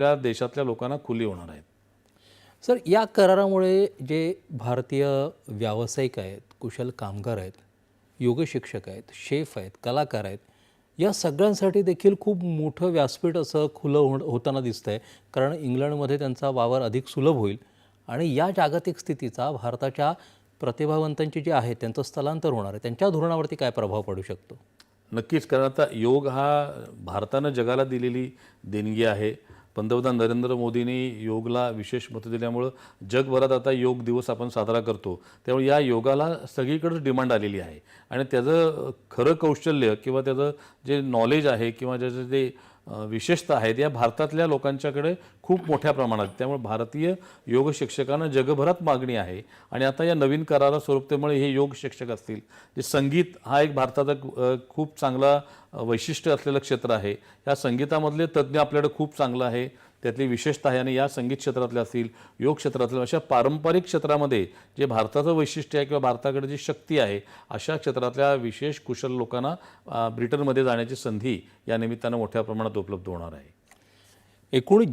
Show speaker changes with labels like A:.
A: त्या देशातल्या लोकांना खुली होणार आहेत.
B: सर या करारामुळे जे भारतीय व्यावसायिक आहेत कुशल कामगार आहेत योग शिक्षक आहेत शेफ आहेत कलाकार आहेत या सगळ्यांसाठी देखील खूप मोठं व्यासपीठ असं खुलं हो होताना दिसतंय. कारण इंग्लंडमध्ये त्यांचा वावर अधिक सुलभ होईल आणि या जागतिक स्थितीचा भारताच्या प्रतिभावंतांची जी आहे त्यांचं स्थलांतर होणार आहे. त्यांच्या धोरणावरती काय प्रभाव पडू शकतो?
A: नक्कीच कारण आता योग हा भारतानं जगाला दिलेली देणगी आहे. पंतप्रधान नरेंद्र मोदींनी योगला विशेष मत दिल्यामुळं जगभरात आता योग दिवस आपण साजरा करतो. त्यामुळे या योगाला सगळीकडंच डिमांड आलेली आहे. आणि त्याचं खरं कौशल्य किंवा त्याचं जे नॉलेज आहे किंवा ज्याचं जे विशेषता आहेत. या भारतातल्या लोकांच्याकडे खूप मोठ्या प्रमाणात त्यामुळे भारतीय योग शिक्षकांना जगभरात मागणी आहे. आणि आता या नवीन करारा स्वरूपतेमुळे हे योग शिक्षक असतील. जे संगीत हा एक भारताचा खूप चांगला वैशिष्ट्य असलेलं क्षेत्र आहे. या संगीतामधले तज्ज्ञ आपल्याकडे खूप चांगलं आहे. त्यातली विशेषतः याने आणि या संगीत क्षेत्रातले असतील योग क्षेत्रातल्या अशा पारंपरिक क्षेत्रामध्ये जे भारताचं वैशिष्ट्य आहे किंवा भारताकडे जी शक्ती आहे अशा क्षेत्रातल्या विशेष कुशल लोकांना ब्रिटनमध्ये जाण्याची संधी या निमित्तानं मोठ्या प्रमाणात उपलब्ध होणार आहे.
B: एकूण